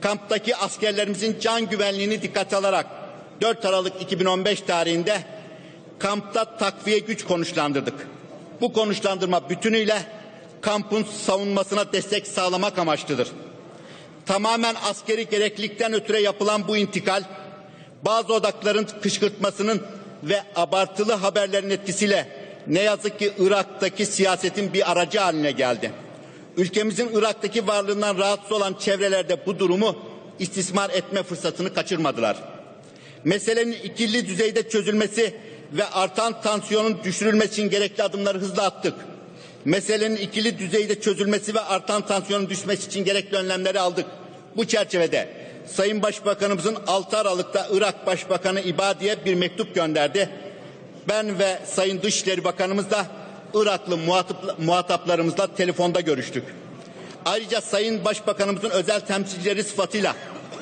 kamptaki askerlerimizin can güvenliğini dikkate alarak 4 Aralık 2015 tarihinde kampta takviye güç konuşlandırdık. Bu konuşlandırma bütünüyle kampın savunmasına destek sağlamak amaçlıdır. Tamamen askeri gereklilikten ötürü yapılan bu intikal bazı odakların kışkırtmasının ve abartılı haberlerin etkisiyle ne yazık ki Irak'taki siyasetin bir aracı haline geldi. Ülkemizin Irak'taki varlığından rahatsız olan çevrelerde bu durumu istismar etme fırsatını kaçırmadılar. Meselenin ikili düzeyde çözülmesi ve artan tansiyonun düşürülmesi için gerekli adımları hızla attık. Meselenin ikili düzeyde çözülmesi ve artan tansiyonun düşmesi için gerekli önlemleri aldık. Bu çerçevede Sayın Başbakanımızın 6 Aralık'ta Irak Başbakanı İbadi'ye bir mektup gönderdi. Ben ve Sayın Dışişleri Bakanımız da Iraklı muhatap, muhataplarımızla telefonda görüştük. Ayrıca Sayın Başbakanımızın özel temsilcileri sıfatıyla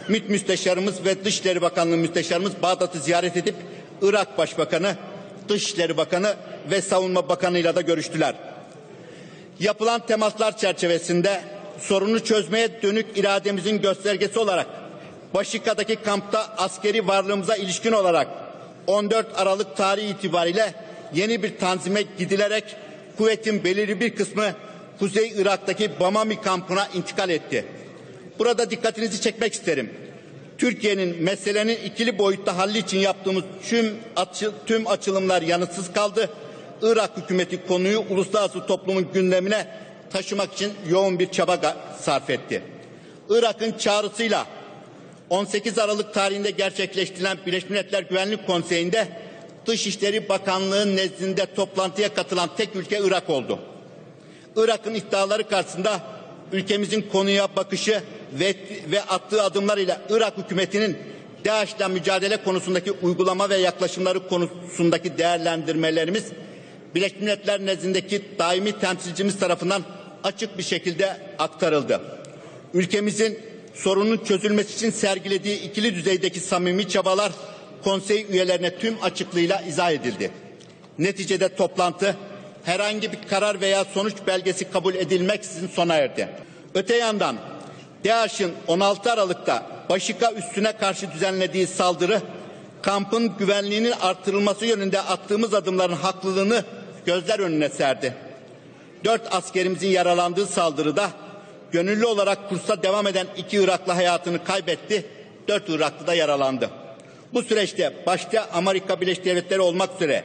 MİT Müsteşarımız ve Dışişleri Bakanlığı Müsteşarımız Bağdat'ı ziyaret edip Irak Başbakanı, Dışişleri Bakanı ve Savunma Bakanı'yla da görüştüler. Yapılan temaslar çerçevesinde sorunu çözmeye dönük irademizin göstergesi olarak Başika'daki kampta askeri varlığımıza ilişkin olarak 14 Aralık tarihi itibariyle yeni bir tanzime gidilerek kuvvetin belirli bir kısmı Kuzey Irak'taki Bamami kampına intikal etti. Burada dikkatinizi çekmek isterim. Türkiye'nin meselenin ikili boyutta halli için yaptığımız tüm, açı, tüm açılımlar yanıtsız kaldı. Irak hükümeti konuyu uluslararası toplumun gündemine taşımak için yoğun bir çaba sarf etti. Irak'ın çağrısıyla 18 Aralık tarihinde gerçekleştirilen Birleşmiş Milletler Güvenlik Konseyi'nde Dışişleri Bakanlığı nezdinde toplantıya katılan tek ülke Irak oldu. Irak'ın iddiaları karşısında ülkemizin konuya bakışı ve, ve attığı adımlarıyla Irak hükümetinin DAEŞ'le mücadele konusundaki uygulama ve yaklaşımları konusundaki değerlendirmelerimiz Birleşmiş Milletler nezdindeki daimi temsilcimiz tarafından açık bir şekilde aktarıldı. Ülkemizin sorunun çözülmesi için sergilediği ikili düzeydeki samimi çabalar konsey üyelerine tüm açıklığıyla izah edildi. Neticede toplantı herhangi bir karar veya sonuç belgesi kabul edilmeksizin sona erdi. Öte yandan DAEŞ'in 16 Aralık'ta Başika üstüne karşı düzenlediği saldırı kampın güvenliğinin artırılması yönünde attığımız adımların haklılığını gözler önüne serdi. Dört askerimizin yaralandığı saldırıda gönüllü olarak kursa devam eden iki Iraklı hayatını kaybetti, dört Iraklı da yaralandı. Bu süreçte başta Amerika Birleşik Devletleri olmak üzere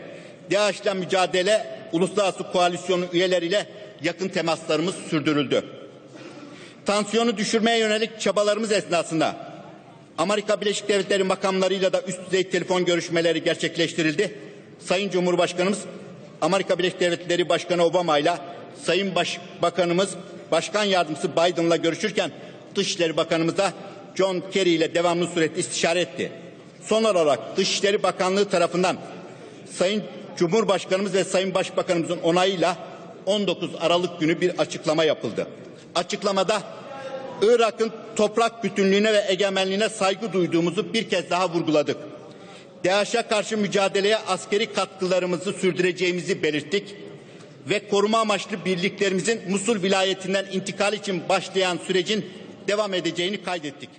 DAEŞ'le mücadele uluslararası koalisyonun üyeleriyle yakın temaslarımız sürdürüldü. Tansiyonu düşürmeye yönelik çabalarımız esnasında Amerika Birleşik Devletleri makamlarıyla da üst düzey telefon görüşmeleri gerçekleştirildi. Sayın Cumhurbaşkanımız Amerika Birleşik Devletleri Başkanı Obama ile Sayın Başbakanımız Başkan Yardımcısı Biden'la görüşürken Dışişleri Bakanımız John Kerry ile devamlı sürekli istişare etti. Son olarak Dışişleri Bakanlığı tarafından Sayın Cumhurbaşkanımız ve Sayın Başbakanımızın onayıyla 19 Aralık günü bir açıklama yapıldı. Açıklamada Irak'ın toprak bütünlüğüne ve egemenliğine saygı duyduğumuzu bir kez daha vurguladık. DAEŞ'e karşı mücadeleye askeri katkılarımızı sürdüreceğimizi belirttik ve koruma amaçlı birliklerimizin Musul vilayetinden intikal için başlayan sürecin devam edeceğini kaydettik.